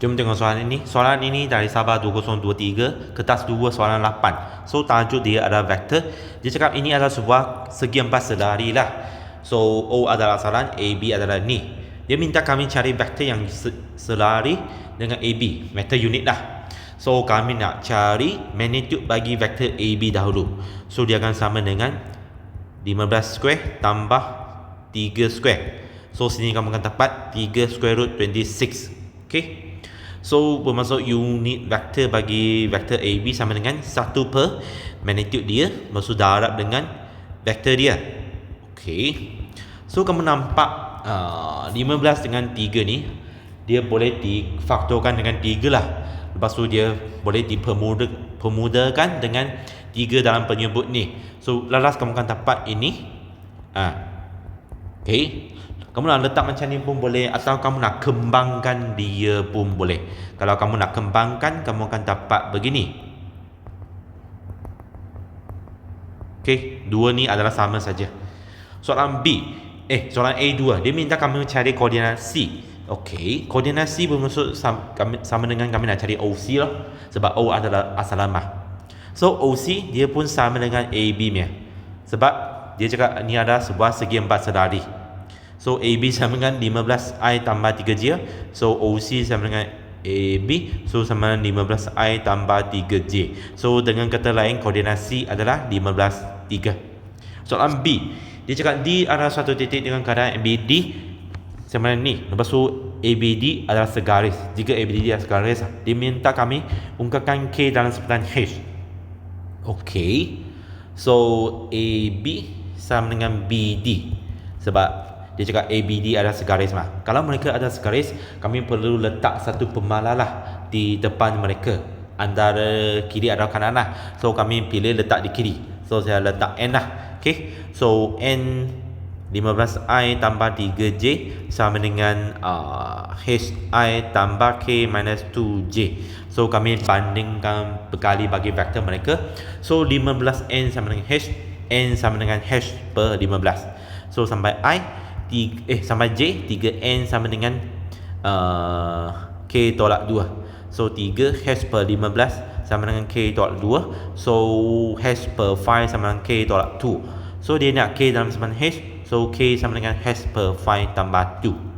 Jom tengok soalan ini. Soalan ini dari Sabah 2023, kertas 2 soalan 8. So tajuk dia adalah vektor. Dia cakap ini adalah sebuah segi empat selari lah. So O adalah sasaran, AB adalah ni. Dia minta kami cari vektor yang selari dengan AB, vektor unit lah. So kami nak cari magnitude bagi vektor AB dahulu. So dia akan sama dengan 15 square tambah 3 square. So sini kamu akan dapat 3 square root 26. Okay. So bermaksud unit vektor bagi vektor AB sama dengan 1 per magnitude dia. Maksud darab dengan vektor dia. Okay. So kamu nampak uh, 15 dengan 3 ni Dia boleh difaktorkan dengan 3 lah. Lepas tu dia boleh dipermudahkan dengan 3 dalam penyebut ni. So lalas kamu akan dapat ini. Uh, Okay kamu nak letak macam ni pun boleh atau kamu nak kembangkan dia pun boleh. Kalau kamu nak kembangkan, kamu akan dapat begini. Okey, dua ni adalah sama saja. Soalan B, eh soalan A2, dia minta kami cari koordinat C. Okey, koordinat C bermaksud sama, dengan kami nak cari OC lah. Sebab O adalah asal lama. So OC dia pun sama dengan AB punya. Sebab dia cakap ni ada sebuah segi empat sedari. So AB sama dengan 15I tambah 3J So OC sama dengan AB So sama dengan 15I tambah 3J So dengan kata lain koordinasi adalah 15, 3 Soalan B. Dia cakap D adalah suatu titik dengan keadaan ABD Sama dengan ni. Lepas tu ABD adalah segaris. Jika ABD adalah segaris Dia minta kami ungkapkan K dalam sebutan H. Okay So AB sama dengan BD Sebab dia cakap ABD ada segaris mah. Kalau mereka ada segaris, kami perlu letak satu pemalalah di depan mereka. Antara kiri atau kanan lah. So kami pilih letak di kiri. So saya letak N lah. Okay. So N 15I tambah 3J sama dengan uh, HI tambah K minus 2J. So kami bandingkan berkali bagi vektor mereka. So 15N sama dengan H. N sama dengan H per 15. So sampai I 3, eh sama J 3N sama dengan uh, K tolak 2 so 3 hash per 15 sama dengan K tolak 2 so hash per 5 sama dengan K tolak 2 so dia nak K dalam semen hash. So K sama dengan hash per 5 tambah 2